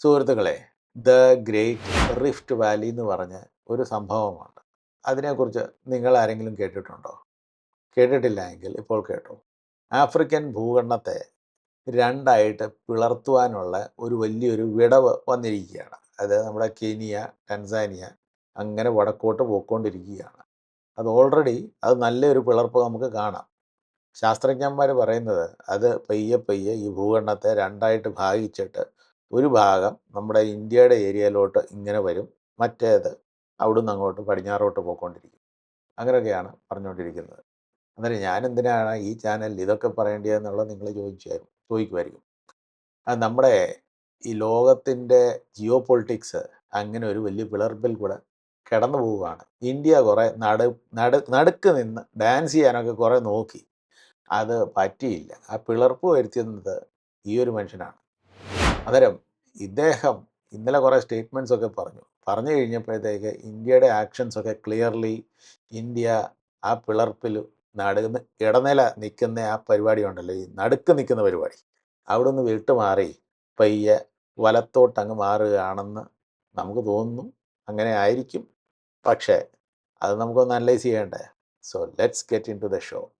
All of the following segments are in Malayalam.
സുഹൃത്തുക്കളെ ദ ഗ്രേറ്റ് റിഫ്റ്റ് വാലി എന്ന് പറഞ്ഞ ഒരു സംഭവമുണ്ട് അതിനെക്കുറിച്ച് നിങ്ങൾ ആരെങ്കിലും കേട്ടിട്ടുണ്ടോ? കേട്ടിട്ടില്ല എങ്കിൽ ഇപ്പോൾ കേട്ടോ. ആഫ്രിക്കൻ ഭൂഖണ്ഡത്തെ രണ്ടായിട്ട് പിളർത്തുവാനുള്ള ഒരു വലിയൊരു വിടവ് വന്നിരിക്കുകയാണ്. അത് നമ്മുടെ കെനിയ ടെൻസാനിയ അങ്ങനെ വടക്കോട്ട് പോയിക്കൊണ്ടിരിക്കുകയാണ്. അത് ഓൾറെഡി അത് നല്ലൊരു പിളർപ്പ് നമുക്ക് കാണാം. ശാസ്ത്രജ്ഞന്മാർ പറയുന്നത് അത് പയ്യെ പയ്യെ ഈ ഭൂഖണ്ഡത്തെ രണ്ടായിട്ട് ഭാഗിച്ചിട്ട് ഒരു ഭാഗം നമ്മുടെ ഇന്ത്യയുടെ ഏരിയയിലോട്ട് ഇങ്ങനെ വരും മറ്റേത് അവിടുന്ന് അങ്ങോട്ട് പടിഞ്ഞാറോട്ട് പോയിക്കൊണ്ടിരിക്കും. അങ്ങനെയൊക്കെയാണ് പറഞ്ഞുകൊണ്ടിരിക്കുന്നത്. അന്നേരം ഞാൻ എന്തിനാണ് ഈ ചാനലിൽ ഇതൊക്കെ പറയേണ്ടതെന്നുള്ളത് നിങ്ങൾ ചോദിച്ചായിരുന്നു ചോദിക്കുമായിരിക്കും. അത് നമ്മുടെ ഈ ലോകത്തിന്റെ ജിയോ പൊളിറ്റിക്സ് അങ്ങനെ ഒരു വലിയ പിളർപ്പിൽ കൂടെ കിടന്നു പോവുകയാണ്. ഇന്ത്യ കുറേ നട നടു നടുക്ക് നിന്ന് ഡാൻസ് ചെയ്യാനൊക്കെ കുറേ നോക്കി. അത് പറ്റിയില്ല. ആ പിളർപ്പ് വരുത്തുന്നത് ഈ ഒരു മനുഷ്യനാണ്. അന്നേരം ഇദ്ദേഹം ഇന്നലെ കുറേ സ്റ്റേറ്റ്മെന്റ്സ് ഒക്കെ പറഞ്ഞു. പറഞ്ഞു കഴിഞ്ഞപ്പോഴത്തേക്ക് ഇന്ത്യയുടെ ആക്ഷൻസ് ഒക്കെ ക്ലിയർലി ഇന്ത്യ ആ പിളർപ്പിൽ നടുന്ന് ഇടനില നിൽക്കുന്ന ആ പരിപാടി ഉണ്ടല്ലോ ഈ നടുക്ക് നിൽക്കുന്ന പരിപാടി. അവിടെ നിന്ന് വിട്ടുമാറി പയ്യെ വലത്തോട്ടങ്ങ് മാറുകയാണെന്ന് നമുക്ക് തോന്നുന്നു. അങ്ങനെ ആയിരിക്കും. പക്ഷേ അത് നമുക്കൊന്ന് അനലൈസ് ചെയ്യണ്ടേ? So let's get into the show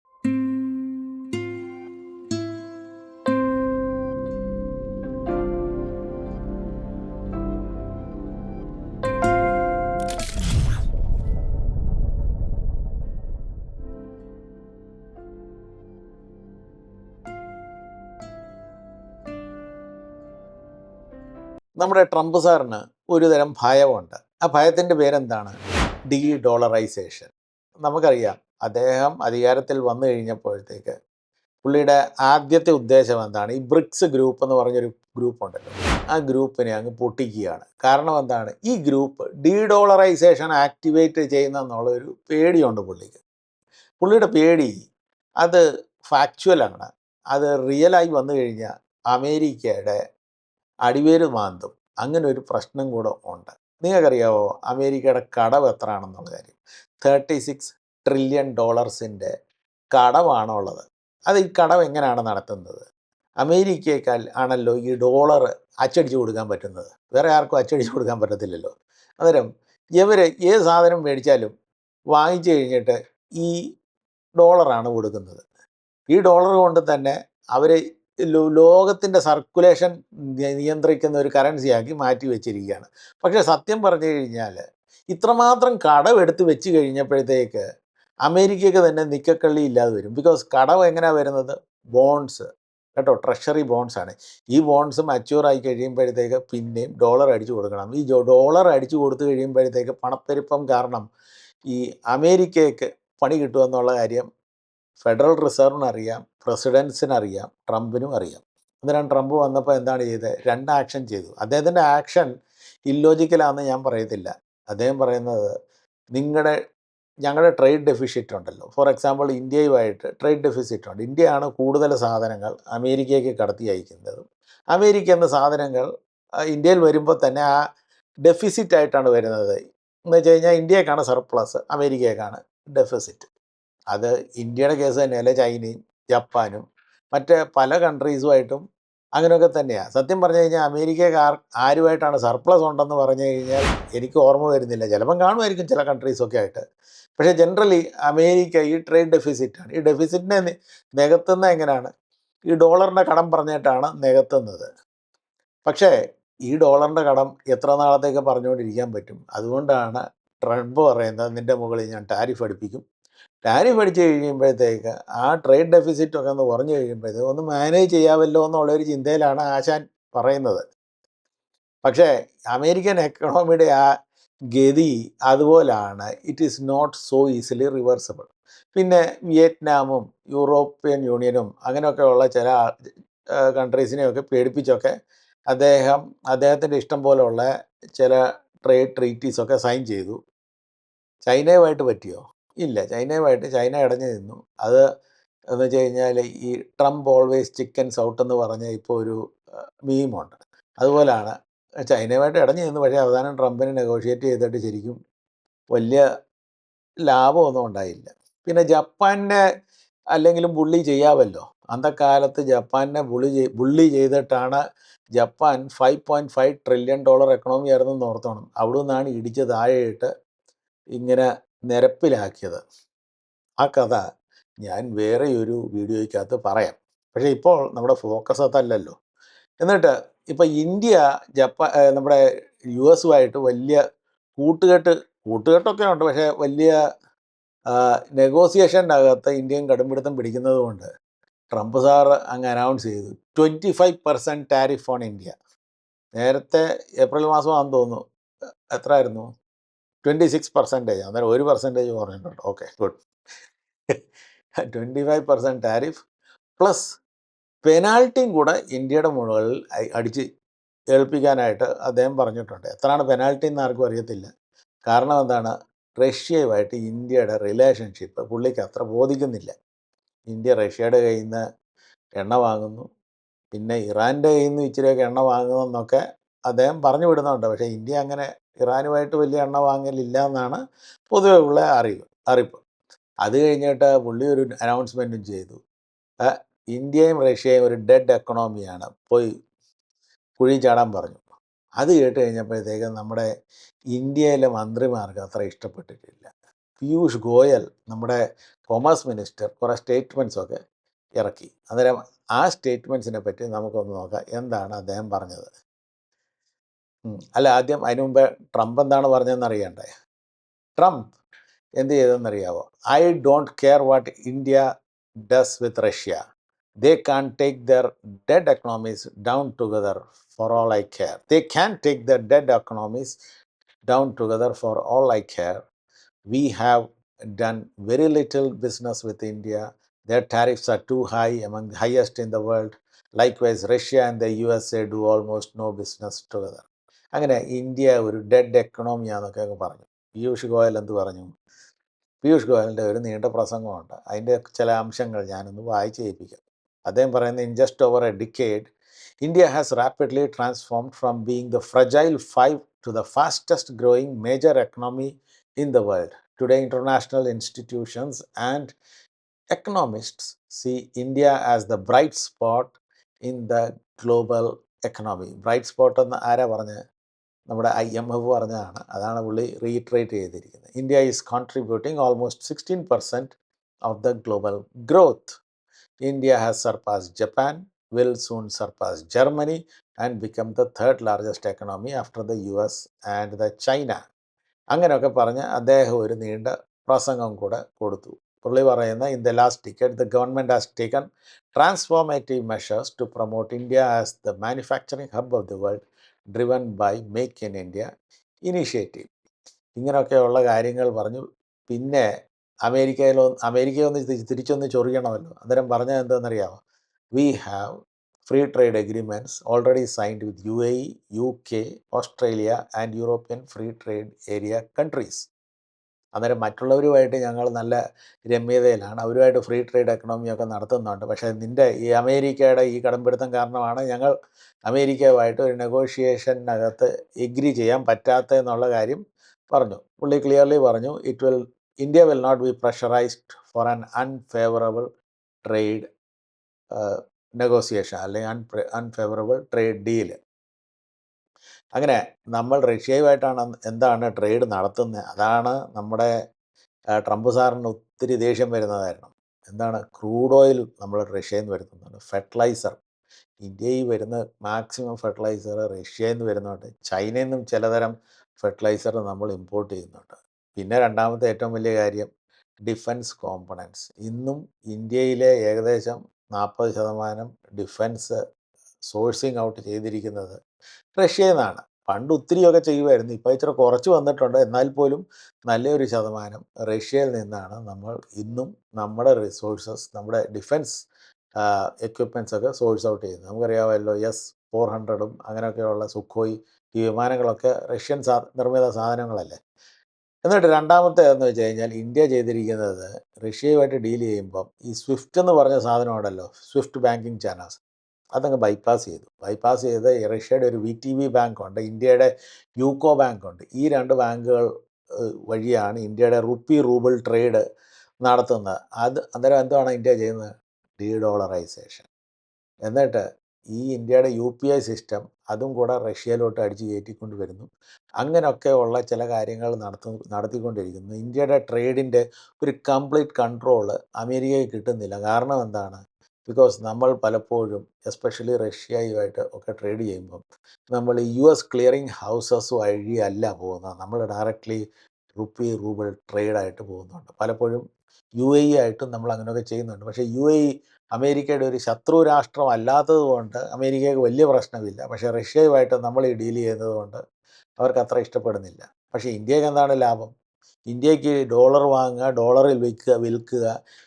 നമ്മുടെ ട്രംപ് സാറിന് ഒരു തരം ഭയമുണ്ട് ആ ഭയത്തിന്റെ പേരെന്താണ്? ഡീ ഡോളറൈസേഷൻ നമുക്കറിയാം അദ്ദേഹം അധികാരത്തിൽ വന്നു കഴിഞ്ഞപ്പോഴത്തേക്ക് പുള്ളിയുടെ ആദ്യത്തെ ഉദ്ദേശം എന്താണ്? ഈ ബ്രിക്സ് ഗ്രൂപ്പ് എന്ന് പറഞ്ഞൊരു ഗ്രൂപ്പ് ഉണ്ടല്ലോ ആ ഗ്രൂപ്പിനെ അങ്ങ് പൊട്ടിക്കുകയാണ്. കാരണം എന്താണ്? ഈ ഗ്രൂപ്പ് ഡീ ഡോളറൈസേഷൻ ആക്ടിവേറ്റ് ചെയ്യുന്ന എന്നുള്ളൊരു പേടിയുണ്ട് പുള്ളിക്ക്. പുള്ളിയുടെ പേടി അത് ഫാക്ച്വലാണ് അത് റിയലായി വന്നു കഴിഞ്ഞാൽ അമേരിക്കയുടെ അടിവേര് മാന്തും. അങ്ങനെ ഒരു പ്രശ്നം കൂടെ ഉണ്ട്. നിങ്ങൾക്കറിയാവോ അമേരിക്കയുടെ കടവ് എത്രയാണെന്നുള്ള കാര്യം? തേർട്ടി സിക്സ് ട്രില്യൺ ഡോളേഴ്സിന്റെ കടവാണുള്ളത്. അത് ഈ കടവ് എങ്ങനെയാണ് നടത്തുന്നത്? അമേരിക്കയേക്കാൾ ആണല്ലോ ഈ ഡോളർ അച്ചടിച്ചു കൊടുക്കാൻ പറ്റുന്നത്. വേറെ ആർക്കും അച്ചടിച്ചു കൊടുക്കാൻ പറ്റത്തില്ലല്ലോ. അന്നേരം ഇവർ ഏത് സാധനം മേടിച്ചാലും വാങ്ങിച്ചു കഴിഞ്ഞിട്ട് ഈ ഡോളറാണ് കൊടുക്കുന്നത്. ഈ ഡോളർ കൊണ്ട് തന്നെ അവർ ലോകത്തിന്റെ സർക്കുലേഷൻ നിയന്ത്രിക്കുന്ന ഒരു കറൻസിയാക്കി മാറ്റി വെച്ചിരിക്കുകയാണ്. പക്ഷെ സത്യം പറഞ്ഞു കഴിഞ്ഞാൽ ഇത്രമാത്രം കടമെടുത്ത് വെച്ച് കഴിഞ്ഞപ്പോഴത്തേക്ക് അമേരിക്കയ്ക്ക് തന്നെ നിക്കക്കള്ളി ഇല്ലാതെ വരും. ബിക്കോസ് കടവ് എങ്ങനെയാണ് വരുന്നത്? ബോൺസ് കേട്ടോ ട്രഷറി ബോൺസ് ആണ്. ഈ ബോൺസ് മച്യൂർ ആയി കഴിയുമ്പോഴത്തേക്ക് പിന്നെയും ഡോളർ അടിച്ചു കൊടുക്കണം. ഈ ഡോളർ അടിച്ചു കൊടുത്തു കഴിയുമ്പോഴത്തേക്ക് പണപ്പെരുപ്പം കാരണം ഈ അമേരിക്കയ്ക്ക് പണി കിട്ടുമെന്നുള്ള കാര്യം ഫെഡറൽ റിസർവിന് അറിയാം അറിയാം ട്രംപിനും അറിയാം. അന്നേരം ട്രംപ് വന്നപ്പോൾ എന്താണ് ചെയ്തത് രണ്ട് ആക്ഷൻ ചെയ്തു. അദ്ദേഹത്തിന്റെ ആക്ഷൻ ഇല്ലോജിക്കലാണെന്ന് ഞാൻ പറയത്തില്ല. അദ്ദേഹം പറയുന്നത് നിങ്ങളുടെ ഞങ്ങളുടെ ട്രേഡ് ഡെഫിസിറ്റ് ഉണ്ടല്ലോ. ഫോർ എക്സാമ്പിൾ ഇന്ത്യയുമായിട്ട് ട്രേഡ് ഡെഫിസിറ്റ് ഉണ്ട്. ഇന്ത്യയാണ് കൂടുതൽ സാധനങ്ങൾ അമേരിക്കയ്ക്ക് കടത്തി അയക്കുന്നത്. അമേരിക്ക എന്ന സാധനങ്ങൾ ഇന്ത്യയിൽ വരുമ്പോൾ തന്നെ ആ ഡെഫിസിറ്റ് ആയിട്ടാണ് വരുന്നത്. എന്ന് വെച്ച് കഴിഞ്ഞാൽ ഇന്ത്യക്കാണ് സർപ്ലസ് അമേരിക്കയ്ക്കാണ് ഡെഫിസിറ്റ്. അത് ഇന്ത്യയുടെ കേസ് തന്നെയല്ല? ചൈനയും ജപ്പാനും മറ്റ് പല കൺട്രീസുമായിട്ടും അങ്ങനെയൊക്കെ തന്നെയാണ് സത്യം പറഞ്ഞു കഴിഞ്ഞാൽ അമേരിക്കക്കാർ ആരുമായിട്ടാണ് സർപ്ലസ് ഉണ്ടെന്ന് പറഞ്ഞു കഴിഞ്ഞാൽ എനിക്ക് ഓർമ്മ വരുന്നില്ല. ചിലപ്പം കാണുമായിരിക്കും ചില കൺട്രീസൊക്കെ ആയിട്ട്. പക്ഷേ ജനറലി അമേരിക്ക ഈ ട്രേഡ് ഡെഫിസിറ്റാണ്. ഈ ഡെഫിസിറ്റിനെ നികത്തുന്ന എങ്ങനെയാണ്? ഈ ഡോളറിന്റെ കടം പറഞ്ഞിട്ടാണ് നികത്തുന്നത്. പക്ഷേ ഈ ഡോളറിന്റെ കടം എത്ര നാളത്തേക്ക് പറഞ്ഞുകൊണ്ടിരിക്കാൻ പറ്റും? അതുകൊണ്ടാണ് ട്രംപ് പറയുന്നത് നിന്റെ മുകളിൽ ഞാൻ ടാരിഫ് അടുപ്പിക്കും. ടാരിഫ് അടിച്ചു കഴിയുമ്പോഴത്തേക്ക് ആ ട്രേഡ് ഡെഫിസിറ്റ് ഒക്കെ ഒന്ന് കുറഞ്ഞു കഴിയുമ്പോഴത്തേക്ക് ഒന്ന് മാനേജ് ചെയ്യാമല്ലോ എന്നുള്ളൊരു ചിന്തയിലാണ് ആശാൻ പറയുന്നത്. പക്ഷേ അമേരിക്കൻ എക്കണോമിയുടെ ആ ഗതി അതുപോലാണ്. It is not so easily reversible പിന്നെ വിയറ്റ്നാമും യൂറോപ്യൻ യൂണിയനും അങ്ങനെയൊക്കെയുള്ള ചില കൺട്രീസിനെയൊക്കെ പേടിപ്പിച്ചൊക്കെ അദ്ദേഹം അദ്ദേഹത്തിന്റെ ഇഷ്ടം പോലെയുള്ള ചില ട്രേഡ് ട്രീറ്റീസൊക്കെ സൈൻ ചെയ്തു. ചൈനയുമായിട്ട് പറ്റിയോ? ഇല്ല. ചൈനയുമായിട്ട് ചൈന ഇടഞ്ഞു നിന്നു. അത് എന്ന് വെച്ച് കഴിഞ്ഞാൽ ഈ ട്രംപ് ഓൾവേസ് ചിക്കൻ സൗട്ട് എന്ന് പറഞ്ഞ ഇപ്പോൾ ഒരു മീമുണ്ട് അതുപോലാണ് ചൈനയുമായിട്ട് ഇടഞ്ഞു നിന്നു. പക്ഷേ അവസാനം ട്രംപിനെ നെഗോഷിയേറ്റ് ചെയ്തിട്ട് ശരിക്കും വലിയ ലാഭമൊന്നും ഉണ്ടായില്ല. പിന്നെ ജപ്പാനെ അല്ലെങ്കിലും ബുള്ളി ചെയ്യാമല്ലോ അന്നക്കാലത്ത് ജപ്പാനെ ബുള്ളി ചെയ് ബുള്ളി ചെയ്തിട്ടാണ് Japan five point five trillion dollar economy ആയിരുന്നെന്ന് ഓർത്തോണം. അവിടെ നിന്നാണ് ഇടിച്ച് താഴെയിട്ട് ഇങ്ങനെ നിരപ്പിലാക്കിയത്. ആ കഥ ഞാൻ വേറെ ഒരു വീഡിയോയ്ക്കകത്ത് പറയാം. പക്ഷേ ഇപ്പോൾ നമ്മുടെ ഫോക്കസ് അതല്ലല്ലോ. എന്നിട്ട് ഇപ്പോൾ ഇന്ത്യ ജപ്പാൻ നമ്മുടെ യു എസുമായിട്ട് വലിയ കൂട്ടുകെട്ട് കൂട്ടുകെട്ടൊക്കെ ഉണ്ട്. പക്ഷേ വലിയ നെഗോസിയേഷന്റെ അകത്ത് ഇന്ത്യയും കടുംപിടുത്തം പിടിക്കുന്നത് കൊണ്ട് ട്രംപ് സാർ അങ്ങ് അനൗൺസ് ചെയ്തു. Twenty five percent tariff on India നേരത്തെ ഏപ്രിൽ മാസമാണെന്ന് തോന്നുന്നു. എത്രയായിരുന്നു ട്വന്റി സിക്സ് പെർസെന്റേജ് അന്നേരം ഒരു പെർസെന്റേജ് കുറഞ്ഞിട്ടുണ്ട്. Okay good twenty five percent tariff plus പെനാൾട്ടിയും കൂടെ ഇന്ത്യയുടെ മുകളിൽ അടിച്ച് ഏൽപ്പിക്കാനായിട്ട് അദ്ദേഹം പറഞ്ഞിട്ടുണ്ട്. എത്രയാണ് പെനാൾട്ടി എന്ന് ആർക്കും അറിയത്തില്ല. കാരണം എന്താണ്? റഷ്യയുമായിട്ട് ഇന്ത്യയുടെ റിലേഷൻഷിപ്പ് പുള്ളിക്ക് അത്ര ബോധിക്കുന്നില്ല. ഇന്ത്യ റഷ്യയുടെ കയ്യിൽ നിന്ന് എണ്ണ വാങ്ങുന്നു. പിന്നെ ഇറാന്റെ കയ്യിൽ നിന്ന് ഇച്ചിരിയൊക്കെ എണ്ണ എന്നൊക്കെ അദ്ദേഹം പറഞ്ഞു വിടുന്നുണ്ട്. പക്ഷേ ഇന്ത്യ അങ്ങനെ ഇറാനുമായിട്ട് വലിയ എണ്ണ വാങ്ങലില്ല എന്നാണ് പൊതുവെ ഉള്ള അറിവ് അറിയിപ്പ് അത് കഴിഞ്ഞിട്ട് പുള്ളി ഒരു അനൗൺസ്മെന്റും ചെയ്തു. ഇന്ത്യയും റഷ്യയും ഒരു ഡെഡ് എക്കണോമിയാണ് പോയി കുഴി ചാടാൻ പറഞ്ഞു. അത് കേട്ട് കഴിഞ്ഞപ്പോഴത്തേക്ക് നമ്മുടെ ഇന്ത്യയിലെ മന്ത്രിമാർക്ക് അത്ര ഇഷ്ടപ്പെട്ടിട്ടില്ല. പീയൂഷ് ഗോയൽ നമ്മുടെ കൊമേഴ്സ് മിനിസ്റ്റർ കുറേ സ്റ്റേറ്റ്മെന്റ്സൊക്കെ ഇറക്കി. അന്നേരം ആ സ്റ്റേറ്റ്മെന്റ്സിനെ പറ്റി നമുക്കൊന്ന് നോക്കാം. എന്താണ് അദ്ദേഹം പറഞ്ഞത്. അല്ല ആദ്യം അതിനു മുമ്പേ ട്രംപ് എന്താണ് പറഞ്ഞതെന്ന് അറിയണ്ടേ ട്രംപ് എന്ത് ചെയ്തെന്നറിയാവോ I don't care what India does with Russia they can take their dead economies down together for all I care they can take their dead economies down together for all I care we have done very little business with India. Their tariffs are too high, among the highest in the world. Likewise, Russia and the USA do almost no business together. അങ്ങനെ ഇന്ത്യ ഒരു ഡെഡ് എക്കണോമിയാന്നൊക്കെ അങ്ങ് പറഞ്ഞു. പീയൂഷ് ഗോയൽ എന്ത് പറഞ്ഞു? പീയൂഷ് ഗോയലിന്റെ ഒരു നീണ്ട പ്രസംഗമുണ്ട്. അതിന്റെ ചില അംശങ്ങൾ ഞാനൊന്ന് വായിച്ച് ചെയ്യിപ്പിക്കാം അദ്ദേഹം പറയുന്നത് in just over a decade India has rapidly transformed from being the fragile five to the fastest growing major economy in the world today international institutions and economists see India as the bright spot in the global economy bright spot എന്ന് ആരാ പറഞ്ഞത്? നമ്മുടെ ഐ എം എഫ് പറഞ്ഞതാണ്. അതാണ് പുള്ളി റീട്രേറ്റ് ചെയ്തിരിക്കുന്നത്. India is contributing almost sixteen percent of the global growth India has surpass Japan will soon surpass Germany and become the third largest economy after the U S and the China അങ്ങനെയൊക്കെ പറഞ്ഞ് അദ്ദേഹം ഒരു നീണ്ട പ്രസംഗം കൂടെ കൊടുത്തു. പുള്ളി പറയുന്ന in the last decade the government has taken transformative measures to promote India as the manufacturing hub of the world driven by make in India initiative ഇങ്ങനെയൊക്കെയുള്ള കാര്യങ്ങൾ പറഞ്ഞു. പിന്നെ അമേരിക്കയിലോ അമേരിക്കയൊന്ന് തിരിച്ചൊന്ന് ചൊറിയണമല്ലോ. അന്നേരം പറഞ്ഞത് എന്താണെന്നറിയാമോ we have free trade agreements already signed with U A U K Australia and European free trade area countries അന്നേരം മറ്റുള്ളവരുമായിട്ട് ഞങ്ങൾ നല്ല രമ്യതയിലാണ്. അവരുമായിട്ട് ഫ്രീ ട്രേഡ് എക്കണോമിയൊക്കെ നടത്തുന്നുണ്ട്. പക്ഷേ നിന്റെ ഈ അമേരിക്കയുടെ ഈ കടമ്പിടുത്തം കാരണമാണ് ഞങ്ങൾ അമേരിക്കയുമായിട്ട് ഒരു നെഗോഷിയേഷനകത്ത് എഗ്രി ചെയ്യാൻ പറ്റാത്തതെന്നുള്ള കാര്യം പറഞ്ഞു. പുള്ളി ക്ലിയർലി പറഞ്ഞു it will India will not be pressurised for an unfavourable trade negotiation അല്ലെങ്കിൽ അൺ അൺഫേവറബിൾ ട്രേഡ് ഡീൽ അങ്ങനെ നമ്മൾ റഷ്യയുമായിട്ടാണ് എന്താണ് ട്രേഡ് നടത്തുന്നത് അതാണ് നമ്മുടെ ട്രംപ് സാറിന് ഒത്തിരി ദേഷ്യം വരുന്നതായിരുന്നു. എന്താണ് ക്രൂഡ് ഓയിൽ നമ്മൾ റഷ്യയിൽ നിന്ന് വരുത്തുന്നുണ്ട്. ഫെർട്ടിലൈസർ ഇന്ത്യയിൽ വരുന്ന മാക്സിമം ഫെർട്ടിലൈസർ റഷ്യയിൽ നിന്ന് വരുന്നുണ്ട്. ചൈനയിൽ നിന്നും ചിലതരം ഫെർട്ടിലൈസർ നമ്മൾ ഇമ്പോർട്ട് ചെയ്യുന്നുണ്ട്. പിന്നെ രണ്ടാമത്തെ ഏറ്റവും വലിയ കാര്യം ഡിഫൻസ് കോമ്പണൻസ് ഇന്നും ഇന്ത്യയിലെ ഏകദേശം നാൽപ്പത് ശതമാനം ഡിഫൻസ് സോഴ്സിങ് ഔട്ട് ചെയ്തിരിക്കുന്നത് റഷ്യയിൽ നിന്നാണ് പണ്ട് ഒത്തിരിയൊക്കെ ചെയ്യുമായിരുന്നു. ഇപ്പോൾ ഇച്ചിരി കുറച്ച് വന്നിട്ടുണ്ട്. എന്നാൽ പോലും നല്ലൊരു ശതമാനം റഷ്യയിൽ നിന്നാണ് നമ്മൾ ഇന്നും നമ്മുടെ റിസോഴ്സസ് നമ്മുടെ ഡിഫൻസ് എക്യുപ്മെന്റ്സ് ഒക്കെ സോഴ്സ് ഔട്ട് ചെയ്യുന്നത്. നമുക്കറിയാമല്ലോ എസ് ഫോർ ഹൺഡ്രഡും അങ്ങനെയൊക്കെയുള്ള സുഖോയ് ഈ വിമാനങ്ങളൊക്കെ റഷ്യൻ സാ നിർമ്മിത സാധനങ്ങളല്ലേ? എന്നിട്ട് രണ്ടാമത്തെ എന്ന് വെച്ച് കഴിഞ്ഞാൽ ഇന്ത്യ ചെയ്തിരിക്കുന്നത് റഷ്യയുമായിട്ട് ഡീൽ ചെയ്യുമ്പം ഈ സ്വിഫ്റ്റ് എന്ന് പറഞ്ഞ സാധനമുണ്ടല്ലോ സ്വിഫ്റ്റ് ബാങ്കിങ് ചാനൽസ് അതങ്ങ് ബൈപ്പാസ് ചെയ്തു. ബൈപ്പാസ് ചെയ്ത് റഷ്യയുടെ ഒരു വി ടി ബി ബാങ്ക് ഉണ്ട് ഇന്ത്യയുടെ യൂക്കോ ബാങ്ക് ഉണ്ട്. ഈ രണ്ട് ബാങ്കുകൾ വഴിയാണ് ഇന്ത്യയുടെ റുപ്പി റൂബിൾ ട്രേഡ് നടത്തുന്നത്. അത് അന്നേരം എന്താണ് ഇന്ത്യ ചെയ്യുന്നത്? ഡീ ഡോളറൈസേഷൻ എന്നിട്ട് ഈ ഇന്ത്യയുടെ യു പി ഐ സിസ്റ്റം അതും കൂടെ റഷ്യയിലോട്ട് അടിച്ച് കയറ്റിക്കൊണ്ട് വരുന്നു അങ്ങനെയൊക്കെ ഉള്ള ചില കാര്യങ്ങൾ നടത്തു നടത്തിക്കൊണ്ടിരിക്കുന്നു. ഇന്ത്യയുടെ ട്രേഡിന്റെ ഒരു കംപ്ലീറ്റ് കൺട്രോൾ അമേരിക്കയ്ക്ക് കിട്ടുന്നില്ല. കാരണം എന്താണ്? ബിക്കോസ് നമ്മൾ പലപ്പോഴും എസ്പെഷ്യലി റഷ്യയുമായിട്ട് ഒക്കെ ട്രേഡ് ചെയ്യുമ്പം നമ്മൾ യു എസ് ക്ലിയറിംഗ് ഹൗസസ് വഴിയല്ല പോകുന്നത്. നമ്മൾ ഡയറക്റ്റ്ലി റുപ്പി റൂബിൾ ട്രേഡായിട്ട് പോകുന്നുണ്ട്. പലപ്പോഴും യു എ ഇ ആയിട്ടും നമ്മൾ അങ്ങനെയൊക്കെ ചെയ്യുന്നുണ്ട്. പക്ഷേ യു എ ഇ അമേരിക്കയുടെ ഒരു ശത്രു രാഷ്ട്രം അല്ലാത്തത് കൊണ്ട് അമേരിക്കയ്ക്ക് വലിയ പ്രശ്നമില്ല. പക്ഷേ റഷ്യയുമായിട്ട് നമ്മൾ ഈ ഡീൽ ചെയ്യുന്നത് കൊണ്ട് അവർക്ക് അത്ര ഇഷ്ടപ്പെടുന്നില്ല. പക്ഷേ ഇന്ത്യയ്ക്ക് എന്താണ് ലാഭം? ഇന്ത്യയ്ക്ക് ഡോളർ വാങ്ങുക ഡോളറിൽ വിൽക്കുക വിൽക്കുക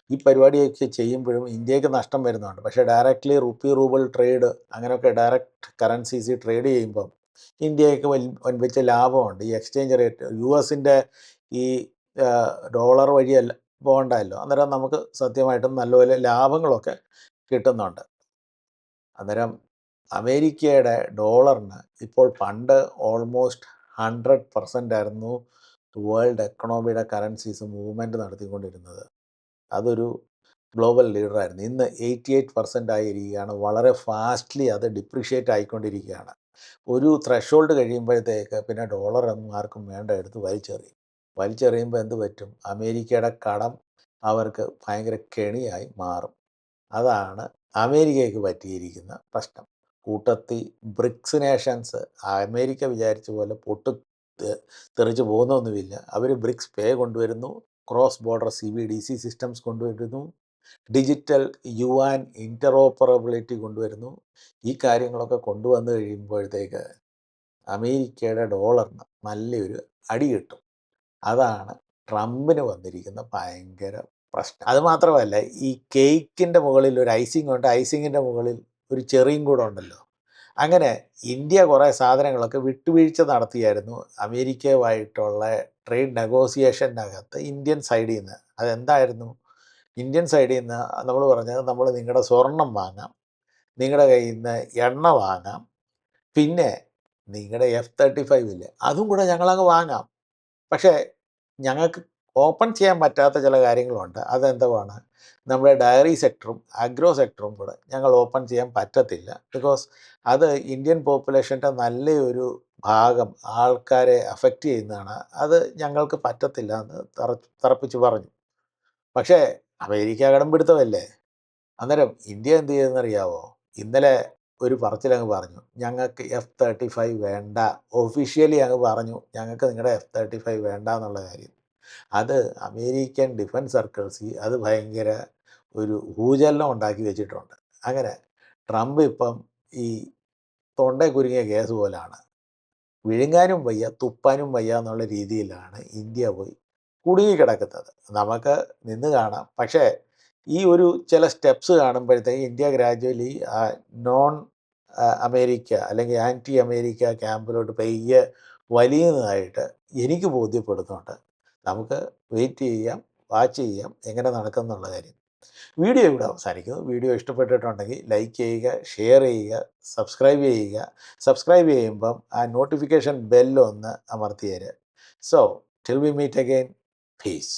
ഈ പരിപാടിയൊക്കെ ചെയ്യുമ്പോഴും ഇന്ത്യയ്ക്ക് നഷ്ടം വരുന്നുണ്ട്. പക്ഷേ ഡയറക്റ്റ്ലി റുപ്പി റൂബിൾ ട്രേഡ് അങ്ങനെയൊക്കെ ഡയറക്റ്റ് കറൻസീസ് ട്രേഡ് ചെയ്യുമ്പം ഇന്ത്യയ്ക്ക് വൻപിച്ച ലാഭമുണ്ട്. ഈ എക്സ്ചേഞ്ച് റേറ്റ് യു എസിന്റെ ഈ ഡോളർ വഴിയല്ല പോകണ്ടല്ലോ. അന്നേരം നമുക്ക് സത്യമായിട്ടും നല്ലപോലെ ലാഭങ്ങളൊക്കെ കിട്ടുന്നുണ്ട്. അന്നേരം അമേരിക്കയുടെ ഡോളറിന് ഇപ്പോൾ പണ്ട് ഓൾമോസ്റ്റ് ഹൺഡ്രഡ് പെർസെന്റ് ആയിരുന്നു. വേൾഡ് എക്കണോമിയുടെ കറൻസീസ് മൂവ്മെന്റ് നടത്തിക്കൊണ്ടിരുന്നത്. അതൊരു ഗ്ലോബൽ ലീഡറായിരുന്നു. ഇന്ന് എയ്റ്റി എയ്റ്റ് പെർസെന്റ് ആയിരിക്കുകയാണ്. വളരെ ഫാസ്റ്റ്ലി അത് ഡിപ്രിഷ്യേറ്റ് ആയിക്കൊണ്ടിരിക്കുകയാണ്. ഒരു ത്രഷോൾഡ് കഴിയുമ്പോഴത്തേക്ക് പിന്നെ ഡോളർ ഒന്നും ആർക്കും വേണ്ട എടുത്ത് വലിച്ചെറിയും. വലിച്ചെറിയുമ്പോൾ എന്ത് പറ്റും? അമേരിക്കയുടെ കടം അവർക്ക് ഭയങ്കര കെണിയായി മാറും. അതാണ് അമേരിക്കയ്ക്ക് പറ്റിയിരിക്കുന്ന പ്രശ്നം. കൂട്ടത്തി ബ്രിക്സ് നേഷൻസ് അമേരിക്ക വിചാരിച്ച പോലെ പൊട്ടു. തെറിച്ച് പോകുന്നൊന്നുമില്ല. അവർ ബ്രിക്സ് പേ കൊണ്ടുവരുന്നു cross border C B D C systems കൊണ്ടുവരുന്നു ഡിജിറ്റൽ യു ആൻ ഇന്ററോപ്പറബിലിറ്റി കൊണ്ടുവരുന്നു. ഈ കാര്യങ്ങളൊക്കെ കൊണ്ടുവന്നു കഴിയുമ്പോഴത്തേക്ക് അമേരിക്കയുടെ ഡോളറിന് നല്ലൊരു അടി കിട്ടും. അതാണ് ട്രംപിന് വന്നിരിക്കുന്ന ഭയങ്കര പ്രശ്നം. അതുമാത്രമല്ല ഈ കേക്കിന്റെ മുകളിൽ ഒരു ഐസിങ് ഉണ്ട്. ഐസിങ്ങിന്റെ മുകളിൽ ഒരു ചെറിയും കൂടെ ഉണ്ടല്ലോ. അങ്ങനെ ഇന്ത്യ കുറേ സാധനങ്ങളൊക്കെ വിട്ടുവീഴ്ച നടത്തിയായിരുന്നു അമേരിക്കയുമായിട്ടുള്ള ട്രേഡ് നെഗോസിയേഷനകത്ത് ഇന്ത്യൻ സൈഡിൽ നിന്ന് അതെന്തായിരുന്നു? ഇന്ത്യൻ സൈഡിൽ നിന്ന് നമ്മൾ പറഞ്ഞത് നമ്മൾ നിങ്ങളുടെ സ്വർണം വാങ്ങാം നിങ്ങളുടെ കയ്യിൽ നിന്ന് എണ്ണ വാങ്ങാം പിന്നെ നിങ്ങളുടെ എഫ് തേർട്ടി ഫൈവ് ഇല്ലേ അതും കൂടെ ഞങ്ങളങ്ങ് വാങ്ങാം. പക്ഷേ ഞങ്ങൾക്ക് ഓപ്പൺ ചെയ്യാൻ പറ്റാത്ത ചില കാര്യങ്ങളുണ്ട്. അതെന്തുവാണ്? നമ്മുടെ ഡയറി സെക്ടറും അഗ്രോ സെക്ടറും കൂടെ ഞങ്ങൾ ഓപ്പൺ ചെയ്യാൻ പറ്റത്തില്ല. ബിക്കോസ് അത് ഇന്ത്യൻ പോപ്പുലേഷന്റെ നല്ലൊരു ഭാഗം ആൾക്കാരെ അഫക്റ്റ് ചെയ്യുന്നതാണ്. അത് ഞങ്ങൾക്ക് പറ്റത്തില്ല എന്ന് തറ തറപ്പിച്ച് പറഞ്ഞു. പക്ഷേ അമേരിക്ക കടമ്പിടുത്തമല്ലേ അന്നേരം ഇന്ത്യ എന്ത് ചെയ്തെന്നറിയാവോ ഇന്നലെ ഒരു പറച്ചിലങ്ങ് പറഞ്ഞു. ഞങ്ങൾക്ക് എഫ് തേർട്ടി ഫൈവ് വേണ്ട. ഒഫീഷ്യലി അങ്ങ് പറഞ്ഞു. ഞങ്ങൾക്ക് നിങ്ങളുടെ എഫ് തേർട്ടി ഫൈവ് വേണ്ട എന്നുള്ള കാര്യം. അത് അമേരിക്കൻ ഡിഫൻസ് സർക്കിൾസ് അത് ഭയങ്കര ഒരു ഭൂചലനം ഉണ്ടാക്കി വെച്ചിട്ടുണ്ട്. അങ്ങനെ ട്രംപ് ഇപ്പം ഈ തൊണ്ട കുരുങ്ങിയ കേസ് പോലാണ്. വിഴുങ്ങാനും വയ്യ തുപ്പാനും വയ്യ എന്നുള്ള രീതിയിലാണ് ഇന്ത്യ പോയി കുടുങ്ങിക്കിടക്കുന്നത്. നമുക്ക് നിന്ന് കാണാം. പക്ഷേ ഈ ഒരു ചില സ്റ്റെപ്സ് കാണുമ്പോഴത്തേക്ക് ഇന്ത്യ ഗ്രാജുവലി നോൺ അമേരിക്ക അല്ലെങ്കിൽ ആന്റി അമേരിക്ക ക്യാമ്പിലോട്ട് പയ്യെ വലിയുന്നതായിട്ട് എനിക്ക് ബോധ്യപ്പെടുന്നുണ്ട്. നമുക്ക് വെയിറ്റ് ചെയ്യാം വാച്ച് ചെയ്യാം എങ്ങനെ നടക്കുന്നുള്ള കാര്യം. വീഡിയോ ഇവിടെ അവസാനിക്കുന്നു. വീഡിയോ ഇഷ്ടപ്പെട്ടിട്ടുണ്ടെങ്കിൽ ലൈക്ക് ചെയ്യുക ഷെയർ ചെയ്യുക സബ്സ്ക്രൈബ് ചെയ്യുക. സബ്സ്ക്രൈബ് ചെയ്യുമ്പം ആ നോട്ടിഫിക്കേഷൻ ബെല്ലൊന്ന് അമർത്തിയേര്. So till we meet again peace